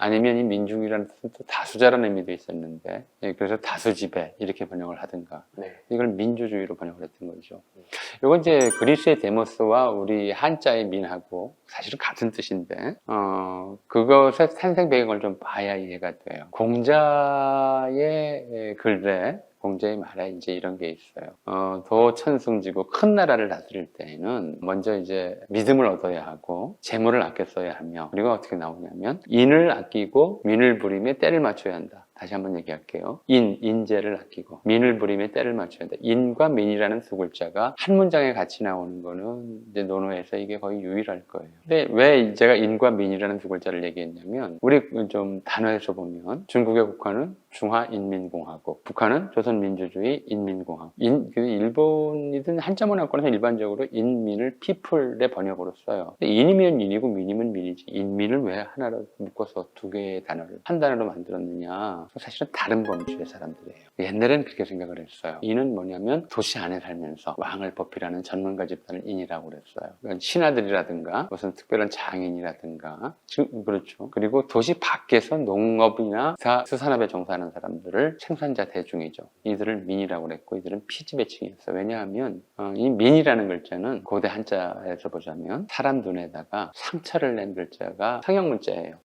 아니면 이 민중이라는 뜻은 또 다수자라는 의미도 있었는데 예, 그래서 다수지배 이렇게 번역을 하든가 네. 이걸 민주주의로 번역을 했던 거죠. 이건 이제 그리스의 데모스와 우리 한자의 민하고 사실은 같은 뜻인데 어, 그것의 탄생 배경을 좀 봐야 이해가 돼요. 공자의 글에 공자의 말에 이제 이런 게 있어요. 어, 도천승지고 큰 나라를 다스릴 때에는 먼저 이제 믿음을 얻어야 하고 재물을 아껴 써야 하며 그리고 어떻게 나오냐면 인을 아끼고 민을 부림에 때를 맞춰야 한다. 다시 한번 얘기할게요. 인, 인재를 아끼고 민을 부림에 때를 맞춰야 한다. 인과 민이라는 두 글자가 한 문장에 같이 나오는 거는 이제 논어에서 이게 거의 유일할 거예요. 근데 왜 제가 인과 민이라는 두 글자를 얘기했냐면 우리 좀 단어에서 보면 중국의 국가는 중화인민공화국, 북한은 조선민주주의 인민공화국. 인, 그 일본이든 한자 문화권에서 일반적으로 인민을 people의 번역으로 써요. 인이면 인이고 민이면 민이지. 인민을 왜 하나로 묶어서 두 개의 단어를 한 단어로 만들었느냐? 사실은 다른 범주의 사람들이에요. 옛날에는 그렇게 생각을 했어요. 인은 뭐냐면 도시 안에 살면서 왕을 법필하는 전문가 집단을 인이라고 그랬어요. 그러니까 신하들이라든가 무슨 특별한 장인이라든가 즉, 그렇죠. 그리고 도시 밖에서 농업이나 사- 수산업에 종사하는 사람들을 생산자 대중이죠. 이들을 민이라고 그랬고 이들은 피지배층이었어요. 왜냐하면 어, 이 민이라는 글자는 고대 한자에서 보자면 사람 눈에다가 상처를 낸 글자가 성형 문자예요.